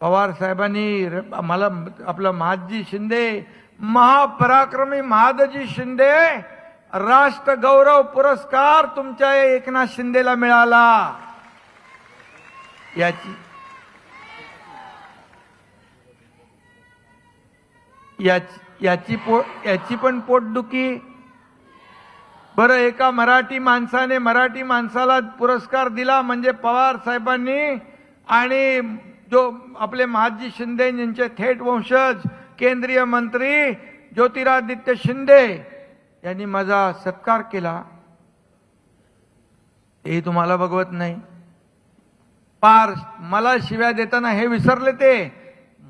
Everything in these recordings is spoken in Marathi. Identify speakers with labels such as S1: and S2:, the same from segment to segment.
S1: पवार साहेबांनी मला आपलं महादजी शिंदे महापराक्रमी महादजी शिंदे राष्ट्र गौरव पुरस्कार तुमच्या एकनाथ शिंदेला मिळाला. याची याची याची पो याची पण पोटदुखी. बरं एका मराठी माणसाने मराठी माणसाला पुरस्कार दिला म्हणजे पवार साहेबांनी आणि जो आपले महाजी शिंदे यांचे थेट वंशज केंद्रीय मंत्री ज्योतिरादित्य शिंदे यांनी माझा सत्कार केला. तेही तुम्हाला बघवत नाही. पार मला शिव्या देताना हे विसरले ते.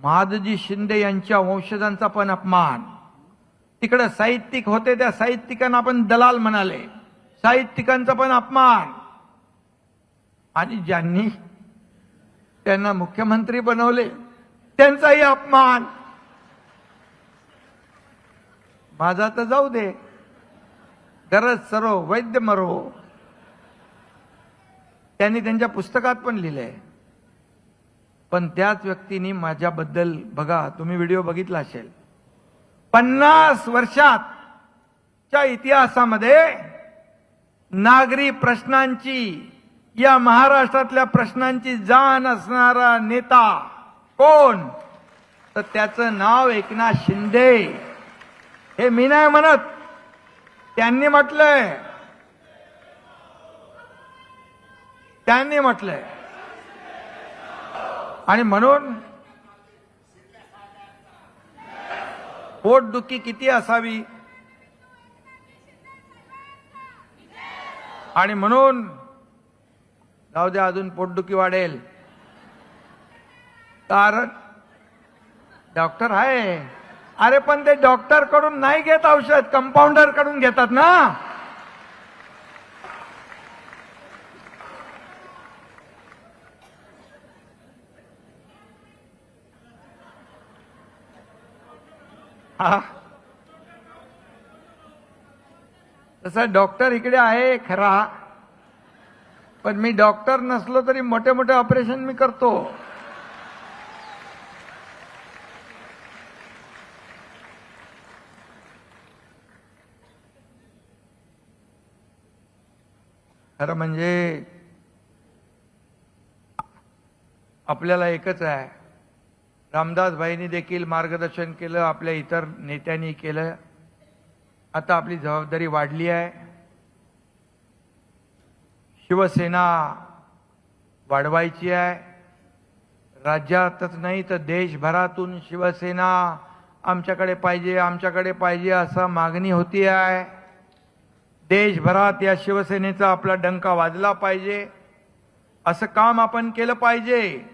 S1: महादजी शिंदे यांच्या वंशजांचा पण अपमान. तिकडे साहित्यिक होते त्या साहित्यिकांना आपण दलाल म्हणाले. साहित्यिकांचा पण अपमान. आणि ज्यांनी त्यांना मुख्यमंत्री बनवले. त्यांचाही अपमान. माझा तर जाऊ दे. गरज सरो वैद्य मरो. त्यांनी त्यांच्या पुस्तकात पण लिहिलंय. पण त्याच व्यक्तीने माझ्याबद्दल बघा तुम्ही व्हिडिओ बघितला असेल. पन्नास वर्षात च्या इतिहासामध्ये नागरी प्रश्नांची या महाराष्ट्रातल्या प्रश्नांची जाण असणारा नेता कोण? तर त्याचं नाव एकनाथ शिंदे. हे मी नाही म्हणत. त्यांनी म्हटलंय. त्यांनी म्हटलंय. आणि म्हणून पोटदुखी किती असावी? आणि म्हणून जाऊ द्या अजून पोटदुखी वाढेल. कारण डॉक्टर आहे. अरे पण ते डॉक्टरकडून नाही घेत औषध कंपाऊंडरकडून घेतात ना. हा. तसा डॉक्टर इकडे आहे खरा. पण मी डॉक्टर नसलो तरी मोठे मोठे ऑपरेशन मी करतो. खरं म्हणजे आपल्याला एकच आहे. रामदास भाईंनी देखील मार्गदर्शन केलं आपल्या इतर नेत्यांनी केलं. आता आपली जबाबदारी वाढली आहे. शिवसेना वाढवायची आहे. राज्यातच नाही तर देशभरातून शिवसेना आमच्याकडे पाहिजे आमच्याकडे पाहिजे असं मागणी होती आहे. देशभरात या शिवसेनेचा आपला डंका वाजला पाहिजे. असं काम आपण केलं पाहिजे.